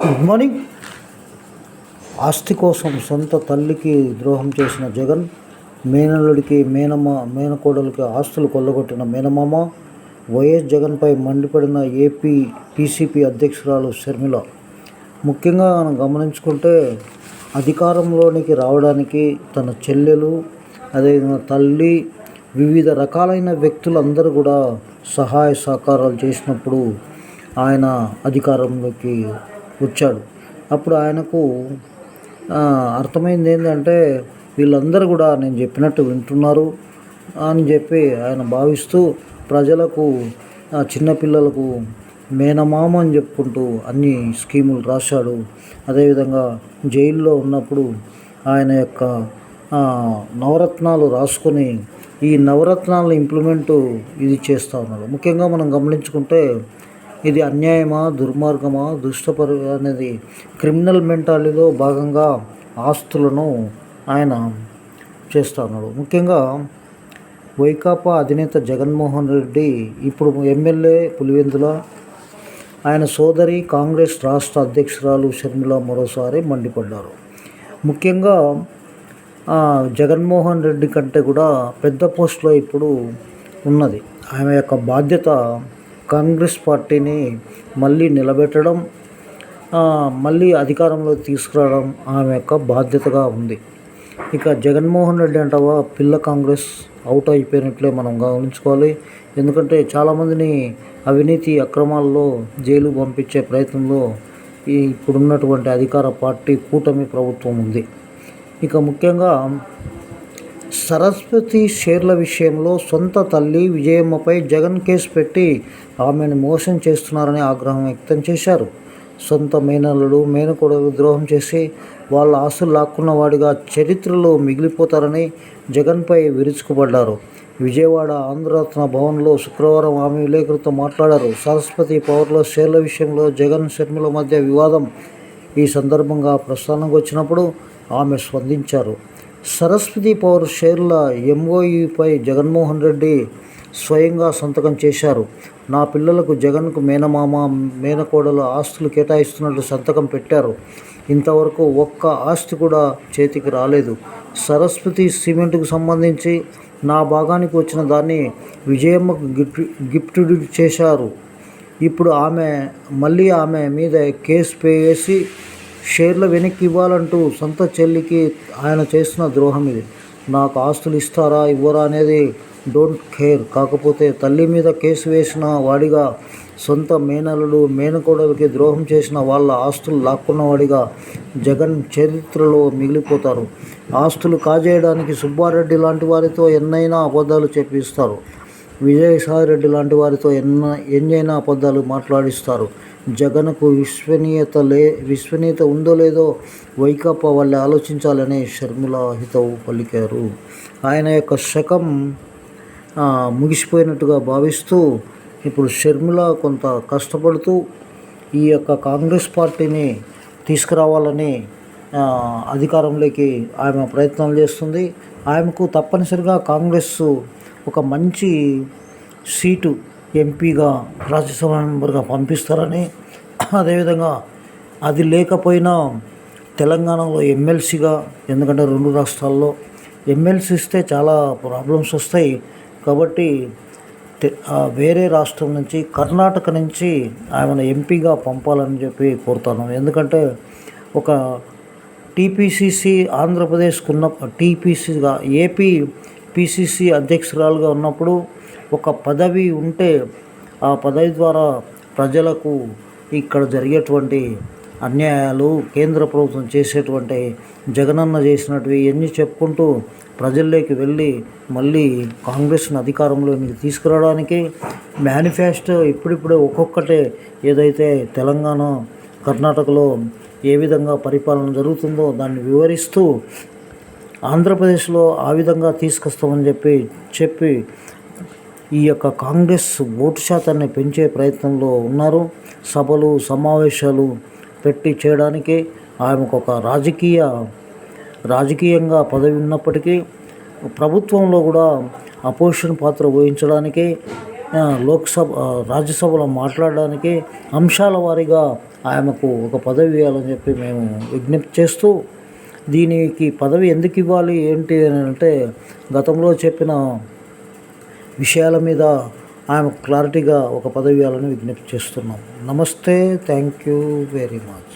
Good morning ఆస్తి కోసం సొంత తల్లికి ద్రోహం చేసిన జగన్ మేనల్లుడికి మేనమ్మ మేనకోడలికి ఆస్తులు కొల్లగొట్టిన మేనమామ వైఎస్ జగన్పై మండిపడిన ఏపీ పీసీపీ అధ్యక్షురాలు షర్మిల. ముఖ్యంగా మనం గమనించుకుంటే అధికారంలోనికి రావడానికి తన చెల్లెలు అదేవిధంగా తల్లి వివిధ రకాలైన వ్యక్తులందరూ కూడా సహాయ సహకారాలు చేసినప్పుడు ఆయన అధికారంలోకి వచ్చాడు. అప్పుడు ఆయనకు అర్థమైంది ఏంటంటే వీళ్ళందరూ కూడా నేను చెప్పినట్టు వింటున్నారు అని చెప్పి ఆయన భావిస్తూ ప్రజలకు చిన్నపిల్లలకు మేనమామ అని చెప్పుకుంటూ అన్ని స్కీములు రాశాడు. అదేవిధంగా జైల్లో ఉన్నప్పుడు ఆయన యొక్క నవరత్నాలు రాసుకొని ఈ నవరత్నాలను ఇంప్లిమెంటు ఇది చేస్తూ ఉన్నాడు ముఖ్యంగా మనం గమనించుకుంటే ఇది అన్యాయమా దుర్మార్గమా దుష్టపరు అనేది క్రిమినల్ మెంటాలిటీలో భాగంగా ఆస్తులను ఆయన చేస్తూ ఉన్నాడు. ముఖ్యంగా వైకాపా అధినేత జగన్మోహన్ రెడ్డి ఇప్పుడు ఎమ్మెల్యే పులివెందుల ఆయన సోదరి కాంగ్రెస్ రాష్ట్ర అధ్యక్షురాలు షర్మిల మరోసారి మండిపడ్డారు. ముఖ్యంగా జగన్మోహన్ రెడ్డి కంటే కూడా పెద్ద పోస్టులో ఇప్పుడు ఉన్నది. ఆమె యొక్క బాధ్యత కాంగ్రెస్ పార్టీని మళ్ళీ నిలబెట్టడం మళ్ళీ అధికారంలో తీసుకురావడం ఆమె యొక్క బాధ్యతగా ఉంది. ఇక జగన్మోహన్ రెడ్డి అంటావా పిల్ల కాంగ్రెస్ అవుట్ అయిపోయినట్లే మనం గమనించుకోవాలి. ఎందుకంటే చాలామందిని అవినీతి అక్రమాల్లో జైలు పంపించే ప్రయత్నంలో ఈ ఇప్పుడున్నటువంటి అధికార పార్టీ కూటమి ప్రభుత్వం ఉంది. ఇక ముఖ్యంగా సరస్వతి షేర్ల విషయంలో సొంత తల్లి విజయమ్మపై జగన్ కేసు పెట్టి ఆమెను మోసం చేస్తున్నారని ఆగ్రహం వ్యక్తం చేశారు. సొంత మేనల్లుడు మేనకోడలు ద్రోహం చేసి వాళ్ళ ఆస్తులు లాక్కున్నవాడిగా చరిత్రలో మిగిలిపోతారని జగన్పై విరుచుకుపడ్డారు. విజయవాడ ఆంధ్రరత్న భవన్లో శుక్రవారం ఆమె విలేకరులతో మాట్లాడారు. సరస్వతి పవర్లో షేర్ల విషయంలో జగన్ షర్మిల మధ్య వివాదం ఈ సందర్భంగా ప్రస్థానంగా వచ్చినప్పుడు ఆమె స్పందించారు. సరస్వతి పవర్ షేర్ల ఎంఓయూపై జగన్మోహన్ రెడ్డి స్వయంగా సంతకం చేశారు. నా పిల్లలకు జగన్కు మేనమామ మేనకోడలు ఆస్తులు కేటాయిస్తున్నట్టు సంతకం పెట్టారు. ఇంతవరకు ఒక్క ఆస్తి కూడా చేతికి రాలేదు. సరస్వతి సిమెంట్కు సంబంధించి నా భాగానికి వచ్చిన దాన్ని విజయమ్మకు గిఫ్ట్ గిఫ్ట్ చేశారు. ఇప్పుడు ఆమె మళ్ళీ ఆమె మీద కేసు వేసి షేర్లు వెనక్కి ఇవ్వాలంటూ సొంత చెల్లికి ఆయన చేసిన ద్రోహం ఇది. నాకు ఆస్తులు ఇస్తారా ఇవ్వరా అనేది డోంట్ కేర్. కాకపోతే తల్లి మీద కేసు వేసిన వాడిగా సొంత మేనలుడు మేనకోడలికి ద్రోహం చేసిన వాళ్ళ ఆస్తులు లాక్కున్నవాడిగా జగన్ చరిత్రలో మిగిలిపోతారు. ఆస్తులు కాజేయడానికి సుబ్బారెడ్డి లాంటి వారితో ఎన్నైనా అబద్ధాలు చెప్పిస్తారు. విజయసాయిరెడ్డి లాంటి వారితో ఎన్న ఎన్నైనా అబద్ధాలు మాట్లాడిస్తారు. జగన్కు విశ్వనీయత లే విశ్వనీయత ఉందో లేదో వైకాపా వాళ్ళు ఆలోచించాలని షర్మిల హితవు పలికారు. ఆయన యొక్క శకం ముగిసిపోయినట్టుగా భావిస్తూ ఇప్పుడు షర్మిల కొంత కష్టపడుతూ ఈ యొక్క కాంగ్రెస్ పార్టీని తీసుకురావాలని అధికారంలోకి ఆమె ప్రయత్నం చేస్తుంది. ఆమెకు తప్పనిసరిగా కాంగ్రెస్ ఒక మంచి సీటు ఎంపీగా రాజ్యసభ మెంబర్గా పంపిస్తారని. అదేవిధంగా అది లేకపోయినా తెలంగాణలో ఎమ్మెల్సీగా ఎందుకంటే రెండు రాష్ట్రాల్లో ఎమ్మెల్సీ ఇస్తే చాలా ప్రాబ్లమ్స్ వస్తాయి. కాబట్టి వేరే రాష్ట్రం నుంచి కర్ణాటక నుంచి ఆమెను ఎంపీగా పంపాలని చెప్పి కోరుతాను. ఎందుకంటే ఒక టీపీసీసీ ఆంధ్రప్రదేశ్కు ఉన్న టీపీసీగా ఏపీ పీసీసీ అధ్యక్షురాలుగా ఉన్నప్పుడు ఒక పదవి ఉంటే ఆ పదవి ద్వారా ప్రజలకు ఇక్కడ జరిగేటువంటి అన్యాయాలు కేంద్ర ప్రభుత్వం చేసేటువంటి జగనన్న చేసినటివి ఇవన్నీ చెప్పుకుంటూ ప్రజల్లోకి వెళ్ళి మళ్ళీ కాంగ్రెస్ని అధికారంలోకి తీసుకురావడానికి మేనిఫెస్టో ఇప్పుడిప్పుడే ఒక్కొక్కటే ఏదైతే తెలంగాణ కర్ణాటకలో ఏ విధంగా పరిపాలన జరుగుతుందో దాన్ని వివరిస్తూ ఆంధ్రప్రదేశ్లో ఆ విధంగా తీసుకొస్తామని చెప్పి చెప్పి ఈ యొక్క కాంగ్రెస్ ఓటు శాతాన్ని పెంచే ప్రయత్నంలో ఉన్నారు. సభలు సమావేశాలు పెట్టి చేయడానికి ఆమెకు ఒక రాజకీయ రాజకీయంగా పదవి ఉన్నప్పటికీ ప్రభుత్వంలో కూడా అపోజిషన్ పాత్ర వహించడానికి లోక్సభ రాజ్యసభలో మాట్లాడడానికి అంశాల వారీగా ఆమెకు ఒక పదవి ఇవ్వాలని చెప్పి మేము విజ్ఞప్తి చేస్తూ దీనికి పదవి ఎందుకు ఇవ్వాలి ఏంటి అని అంటే గతంలో చెప్పిన విషయాల మీద ఆమె క్లారిటీగా ఒక పదవి ఇవ్వాలని విజ్ఞప్తి చేస్తున్నాం. నమస్తే థ్యాంక్ యూ వెరీ మచ్